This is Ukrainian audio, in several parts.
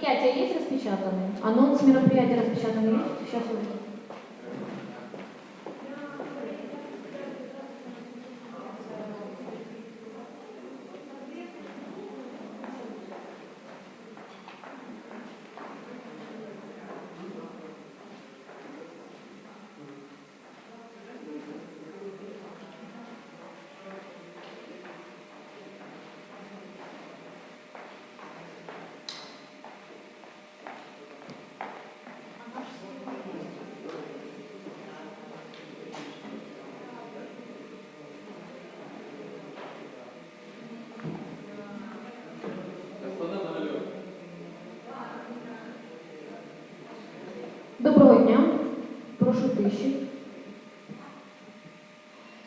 Мероприятия есть распечатаны? Анонс мероприятия распечатанный есть? Сейчас вот. Доброго дня. Прошу тиші.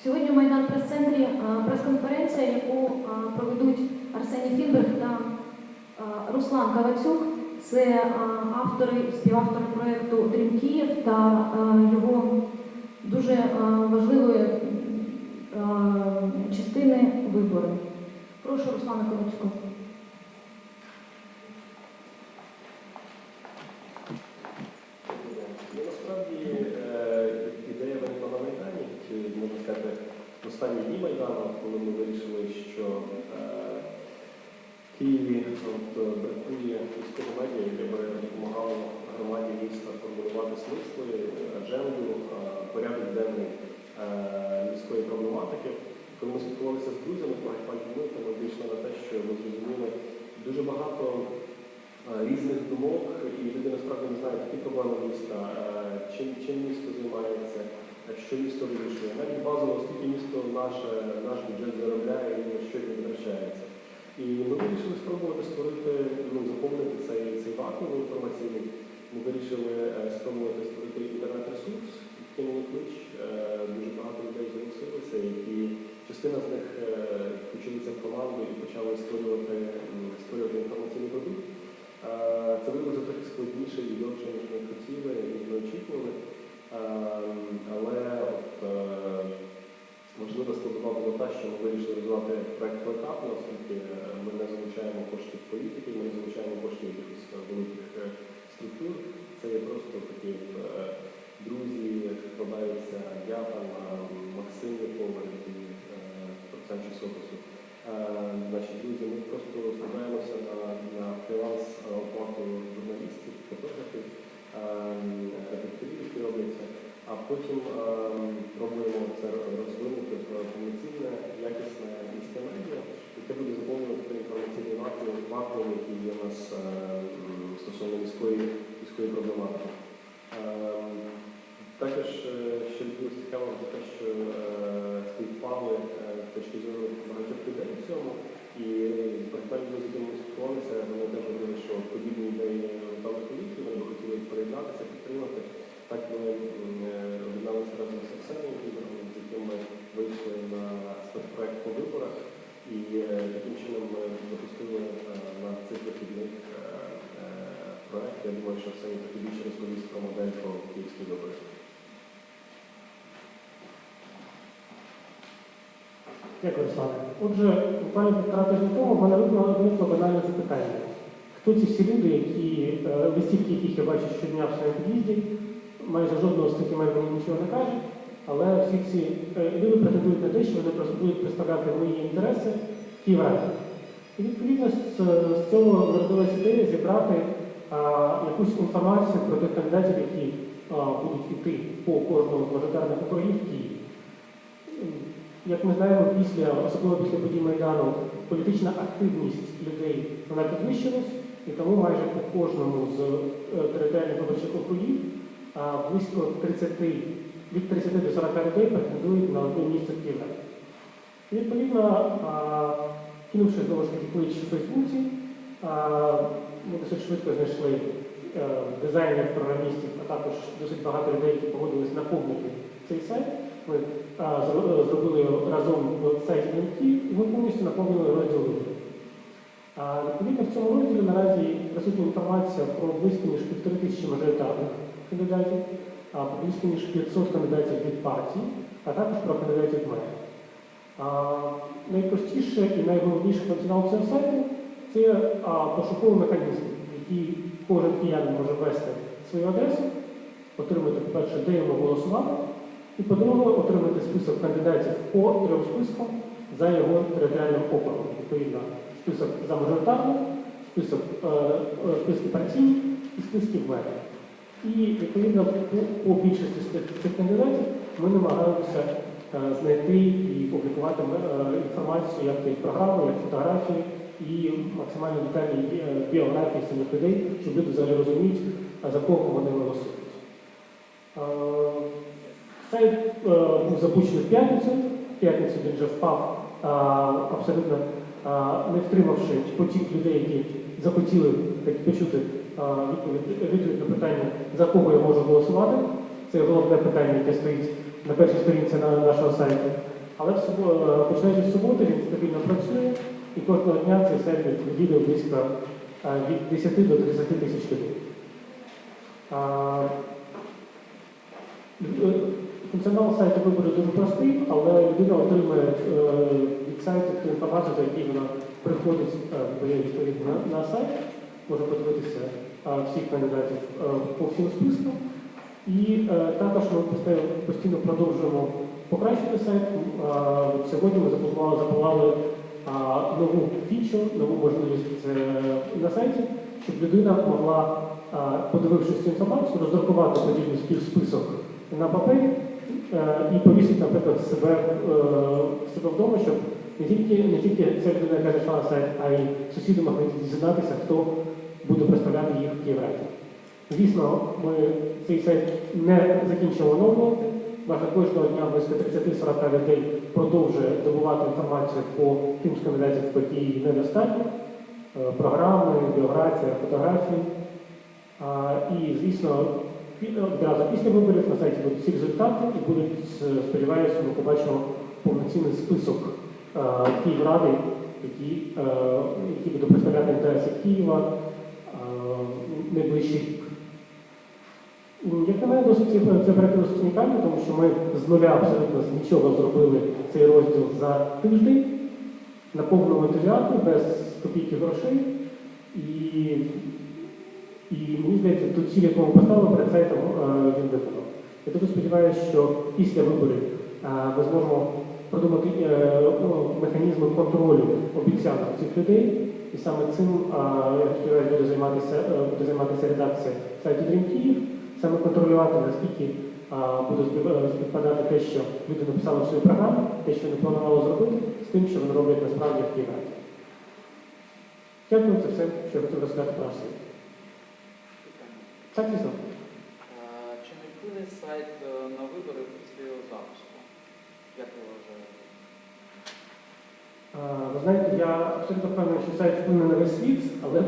Сьогодні в Майдан прес-центрі а, прес-конференція, яку проведуть Арсеній Фінберг та Руслан Кавацюк. Це автори, співавтори проєкту Дрім Київ та його дуже важливої частини вибору. Прошу Руслана Кавацюка. Ну, Насправді е, ідея виникла на Майдані, чи можна сказати, в останні дні Майдану, коли ми вирішили, що е, в Києві от, е, бракує військової медіа, яке би допомагало громаді міста формулювати смисли, адженду, е, порядок денний е, міської проблематики. Коли ми спілкувалися з друзями про пальму, то ми дійшли на те, що ми зрозуміли дуже багато е, різних думок, і люди насправді не знають, які проблеми міста, е, чим, чим місто займається, е, що місто вирішує. Навіть базово, скільки місто наше, наш бюджет заробляє і на що він витрачається. І ми вирішили спробувати створити, ну, заповнити цей, цей вакуум інформаційний. Ми вирішили е, спробувати створити інтернет-ресурс, кинули клич. Е, Дуже багато людей зголосилися, які частина з них е, включилися в команду і почали створювати, створювати інформаційний продукт. Потім е, пробуємо це розвинути в повноцінне, якісне міське медіа, яке буде заповнювати той інформаційний вакуум, який є у нас е, стосовно міської, міської проблематики. Е, Також е, ще дуже цікаво за те, що е, співпали е, з точки зору багатьох людей в цьому. І прикладно з якими ми думаю, що Арсеній трохи більше розповість про модель про київські вибори. Дякую, Руслане. Отже, буквально півтора тижня тому в мене виникло банальне запитання. Хто ці всі люди, які, е, листівки, яких я бачу щодня в своєму під'їзді, майже жодного з цих імен мені нічого не каже, але всі ці е, люди претендують на те, що вони просто будуть представляти мої інтереси в Київраді. І відповідно з, з цього народилася ідея зібрати якусь інформацію про тих кандидатів, які будуть йти по кожному з мажоритарних округів в Києві. Як ми знаємо, після, особливо після подій Майдану, політична активність людей вона підвищилась, і тому майже по кожному з е, територіальних виборчих округів близько 30, від 30 до 40 людей претендують на одне місце в Києві. Відповідно, кинувши знову ж таки клич в Фейсбуці, ми досить швидко знайшли е, дизайнерів, програмістів, а також досить багато людей, які погодились наповнити цей сайт. Ми а, зробили його разом LinkedIn, і ми повністю наповнили розділ Відповідно, в цьому розділі наразі присутня інформація про близько ніж півтори тисячі мажоритарних кандидатів, близько ніж 500 кандидатів від партій, а також про кандидатів в мери. Найпростіше і найголовніше функціонал цього сайту це а, пошуковий механізм, який кожен киянин може ввести свою адресу, отримати, по-перше, де йому голосувати, і по-друге, отримати список кандидатів по трьом спискам за його територіальним округом. Відповідно, список за мажоритарним, список е, е, списки партійні і списки мерів. І відповідно по, по більшості цих, кандидатів ми намагаємося е, знайти і публікувати е, інформацію, як і програму, як фотографії і максимально детальні е, біографії самих людей, щоб люди взагалі розуміють, за кого вони голосують. Е, Сайт е, був запущений в п'ятницю. В п'ятницю він вже впав абсолютно не втримавши потік людей, які захотіли почути відповідь, на питання, за кого я можу голосувати. Це головне питання, яке стоїть на першій сторінці на нашого сайту. Але починаючи з суботи він стабільно працює, і кожного дня цей сайт відвідує близько від 10 до 30 тисяч людей. Е, Функціонал сайту вибору дуже простий, але людина отримує е, від сайту ту інформацію, за якою вона приходить е, відповідно на, сайт, може подивитися всіх кандидатів по всім спискам. І також ми постійно, продовжуємо покращити сайт. Сьогодні ми а, нову фічу, нову можливість е, на сайті, щоб людина могла, подивившись цю інформацію, роздрукувати подібний співсписок на папері е, і повісити, наприклад, себе, е, себе вдома, щоб не тільки, не тільки ця людина, яка зайшла на сайт, а й сусіди могли дізнатися, хто буде представляти їх в Київраді. Звісно, ми цей сайт не закінчимо оновлювати. Кожного дня близько 30-40 людей продовжує добувати інформацію по тим кандидатів, по якій недостатньо. Е, Програми, біографія, фотографії. І, звісно, пі- одразу після виборів на сайті будуть всі результати і будуть, е, сподіваюся, ми побачимо повноцінний список е, Київради, е, який буде представляти інтереси Києва е. М, Як на мене, досить це це проект досить унікальний, тому що ми з нуля абсолютно з нічого зробили цей розділ за тиждень на повному ентузіазмі, без копійки грошей. І, і мені здається, ту ціль, яку ми поставили перед сайтом, е, він виконав. Я дуже сподіваюся, що після виборів е, ми зможемо продумати е, ну, механізми контролю обіцянок цих людей. І саме цим е, я сподіваюся, буде займатися, е, буде займатися редакція сайту Dream Київ, саме контролювати, наскільки буде е, співпадати те, що люди написали в свою програму, те, що вони планували зробити, з тим, що вони роблять насправді в Києві. Дякую, це все, що я хотів розказати про наш. Так, дійсно. Чи не вплине сайт е, на вибори після його запуску? Як ви вважаєте? Ви знаєте, я абсолютно впевнений, що сайт вплине на весь світ, але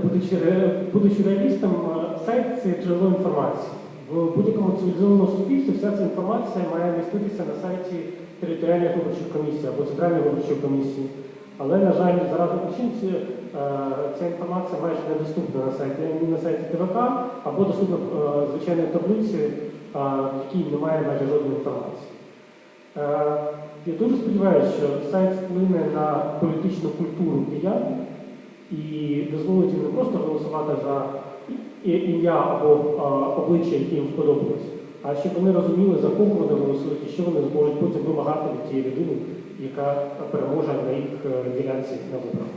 будучи реалістом, сайт це джерело інформації. В будь-якому цивілізованому суспільстві вся ця інформація має міститися на сайті територіальних виборчих комісій або центральної виборчої комісії. Але, на жаль, за разом причин е, ця інформація майже недоступна на сайті ні на сайті ТВК, або доступна в е, звичайній таблиці, е, в якій немає майже жодної інформації. Я дуже сподіваюся, що сайт вплине на політичну культуру киян і дозволить їм не просто голосувати за ім'я або обличчя, які їм сподобалось, а щоб вони розуміли, за кого вони голосують і що вони зможуть потім вимагати від тієї людини, яка переможе на їх е, ділянці на виборах.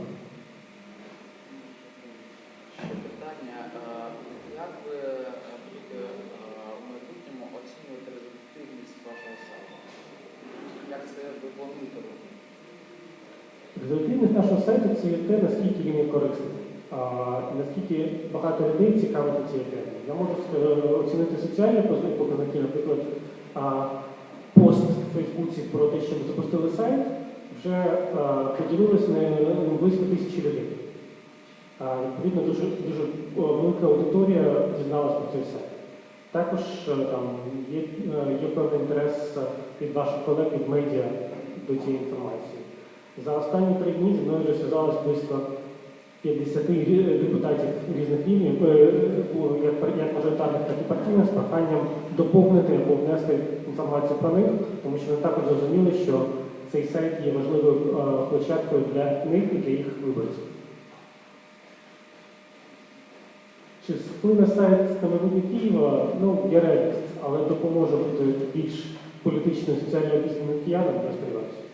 Результативність нашого сайту це те, наскільки він є корисним, наскільки багато людей цікавиться цією темою. Я можу е, оцінити соціальні показники, наприклад, пост в Фейсбуці про те, що ми запустили сайт, вже а, поділилось на близько тисячі людей. Відповідно, дуже, дуже велика аудиторія дізналась про цей сайт. Також е, там є, е, є певний інтерес від ваших колег від медіа до цієї інформації. За останні три дні зі мною зв'язалось близько 50 депутатів різних рівнів, е, як, мажоритарних, так і партійних, з проханням доповнити або внести інформацію про них, тому що вони також зрозуміли, що цей сайт є важливою е, площадкою для них і для їх виборців. Чи вплине сайт на майбутнє Києва? Ну, я реаліст, але допоможе бути більш політично і соціально обізнаним киянам, я сподіваюся.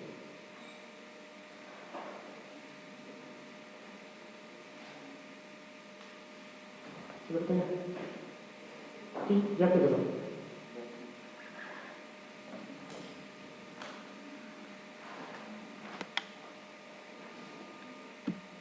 Чи запитання? Окей, Дякую дуже.